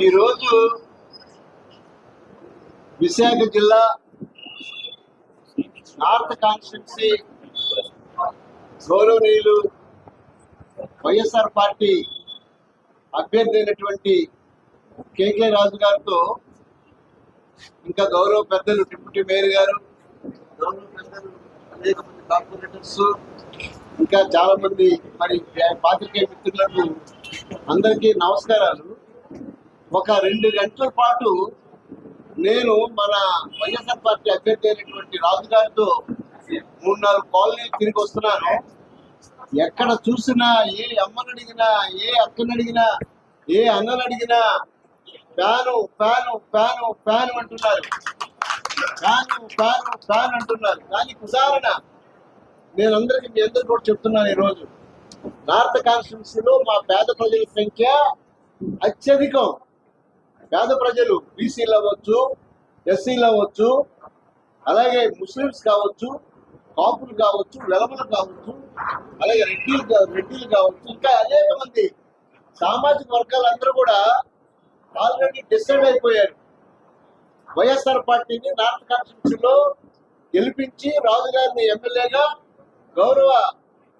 ఈరోజు విశాఖ జిల్లా north constituency గౌరవనీయులు వైఎస్ఆర్ పార్టీ అభ్యర్థి అయినటువంటి కేకే రాజు గారితో ఇంకా గౌరవ పెద్దలు డిప్యూటీ మేయర్ గారు గౌరవ పెద్దలు అనేక మంది కార్పొరేటర్స్ ఇంకా చాలా మంది మరి పాత్రికేయ మిత్రులకు అందరికీ నమస్కారాలు. ఒక రెండు గంటల పాటు నేను మన వైఎస్ఆర్ పార్టీ అభ్యర్థి అయినటువంటి రాజు గారితో మూడు నాలుగు కాలనీలు తిరిగి వస్తున్నాను. ఎక్కడ చూసినా ఏ అమ్మని అడిగినా ఏ అక్కని అడిగినా ఏ అన్నని అడిగినా ఫ్యాను ఫ్యాను ఫ్యాను ఫ్యాను అంటున్నారు. ఫ్యాను ఫ్యాను ఫ్యాన్ అంటున్నారు. దానికి ఉదాహరణ నేను అందరికీ మీ అందరు కూడా చెప్తున్నాను ఈరోజు. నార్త్ కాన్స్టిట్యున్సీలో మా పేద ప్రజల సంఖ్య అత్యధికం. పేద ప్రజలు బీసీలు అవ్వచ్చు ఎస్సీలు అవ్వచ్చు అలాగే ముస్లిమ్స్ కావచ్చు కాపులు కావచ్చు వెలమలు కావచ్చు అలాగే రెడ్డిలు కా- రెడ్డిలు కావచ్చు ఇంకా అనేక మంది సామాజిక వర్గాలందరూ కూడా ఆల్రెడీ డిసైడ్ అయిపోయారు. వైఎస్ఆర్ పార్టీని నార్త్ కాన్స్టిట్యూన్సీలో గెలిపించి రాజు గారిని ఎమ్మెల్యేగా గౌరవ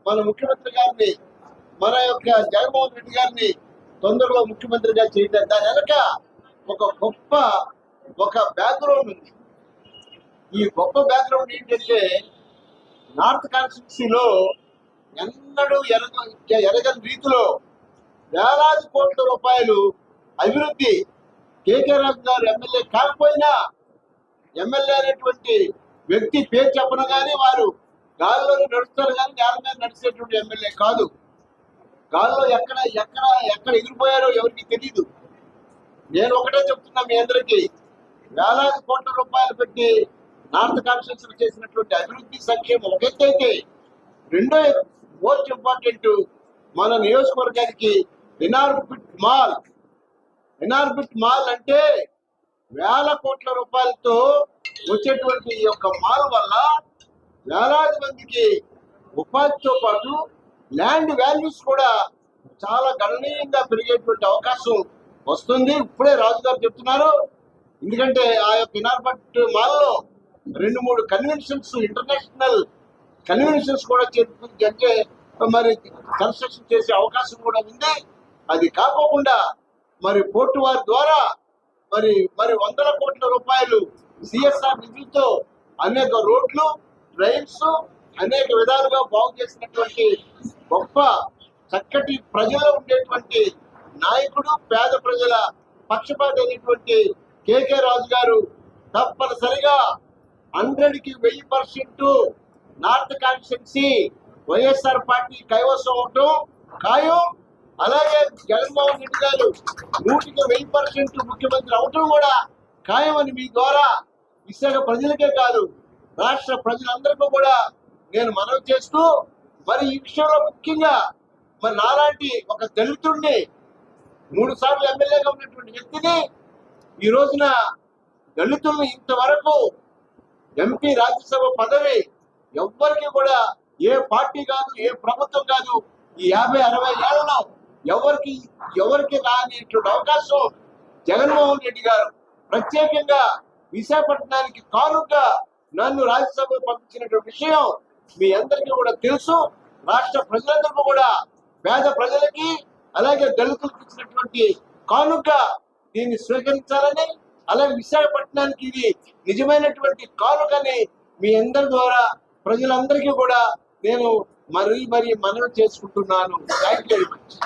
మన ముఖ్యమంత్రి గారిని మన యొక్క జగన్మోహన్ రెడ్డి గారిని తొందరలో ముఖ్యమంత్రిగా చేయడం దాని వెనక ఒక గొప్ప ఒక బ్యాక్గ్రౌండ్ ఉంది. ఈ గొప్ప బ్యాక్గ్రౌండ్ ఏంటంటే నార్త్ కాన్స్టిట్యున్సీలో ఎన్నడూ ఎరగ ఎరగని రీతిలో వేలాది కోట్ల రూపాయలు అభివృద్ధి కేకే రాజు గారు ఎమ్మెల్యే కాకపోయినా ఎమ్మెల్యే అనేటువంటి వ్యక్తి పేరు చెప్పను కానీ వారు గాల్లో నడుస్తారు కానీ నేల మీద నడిచేటువంటి ఎమ్మెల్యే కాదు. గాల్లో ఎక్కడ ఎక్కడ ఎక్కడ ఎగిరిపోయారో ఎవరికి తెలియదు నేను ఒకటే చెప్తున్నా మీ అందరికీ. వేలాది కోట్ల రూపాయలు పెట్టి నార్త్ కాన్స్టిట్యూషన్ చేసినటువంటి అభివృద్ధి సంక్షేమం ఒక అయితే రెండో మోస్ట్ ఇంపార్టెంట్ మన నియోజకవర్గానికి ఇనార్బిట్ మాల్. ఇనార్బిట్ మాల్ అంటే వేల కోట్ల రూపాయలతో వచ్చేటువంటి ఈ యొక్క మాల్ వల్ల వేలాది మందికి ఉపాధితో పాటు ల్యాండ్ వాల్యూస్ కూడా చాలా గణనీయంగా పెరిగేటువంటి అవకాశం వస్తుంది. ఇప్పుడే రాజు గారు చెప్తున్నారు. ఎందుకంటే ఆ యొక్క ఇనార్బట్ మాల్లో రెండు మూడు కన్వెన్షన్స్ ఇంటర్నేషనల్ కన్వెన్షన్స్ కూడా అంటే మరి కన్స్ట్రక్షన్ చేసే అవకాశం కూడా ఉంది. అది కాకోకుండా మరి పోర్టు వారి ద్వారా మరి మరి వందల కోట్ల రూపాయలు సిఎస్ఆర్ నిధులతో అనేక రోడ్లు ట్రైన్స్ అనేక విధాలుగా బాగు చేసినటువంటి గొప్ప చక్కటి ప్రజల్లో ఉండేటువంటి నాయకుడు పేద ప్రజల పక్షపాతి అయినటువంటి కేకే రాజు గారు తప్పనిసరిగా హండ్రెడ్కి వెయ్యి percent north constituency YSR party కైవసం అవటం ఖాయం. అలాగే జగన్మోహన్ రెడ్డి గారు నూటికి వెయ్యి పర్సెంట్ ముఖ్యమంత్రి అవటం కూడా ఖాయమని మీ ద్వారా విశాఖ ప్రజలకే కాదు రాష్ట్ర ప్రజలందరికీ కూడా నేను మనవి చేస్తూ మరి ఈ విషయంలో ముఖ్యంగా మరి నాలాంటి ఒక దళితుడిని మూడు సార్లు ఎమ్మెల్యేగా ఉన్నటువంటి వ్యక్తిని ఈ రోజున దళితులు ఇంతవరకు ఎంపీ రాజ్యసభ పదవి ఎవ్వరికి కూడా ఏ పార్టీ కాదు ఏ ప్రభుత్వం కాదు ఈ యాభై అరవై ఏళ్ళలో ఎవరికి ఎవరికి రానిటువంటి అవకాశం జగన్మోహన్ రెడ్డి గారు ప్రత్యేకంగా విశాఖపట్నానికి కానుక నన్ను రాజ్యసభ పంపించినటువంటి విషయం మీ అందరికీ కూడా తెలుసు. రాష్ట్ర ప్రజలందరికీ కూడా పేద ప్రజలకి అలాగే దళితులకు ఇచ్చినటువంటి కానుక దీన్ని స్వీకరించాలని అలాగే విశాఖపట్నానికి ఇది నిజమైనటువంటి కానుకని మీ అందరి ద్వారా ప్రజలందరికీ కూడా నేను మరీ మరీ మనవి చేసుకుంటున్నాను. Thank you very much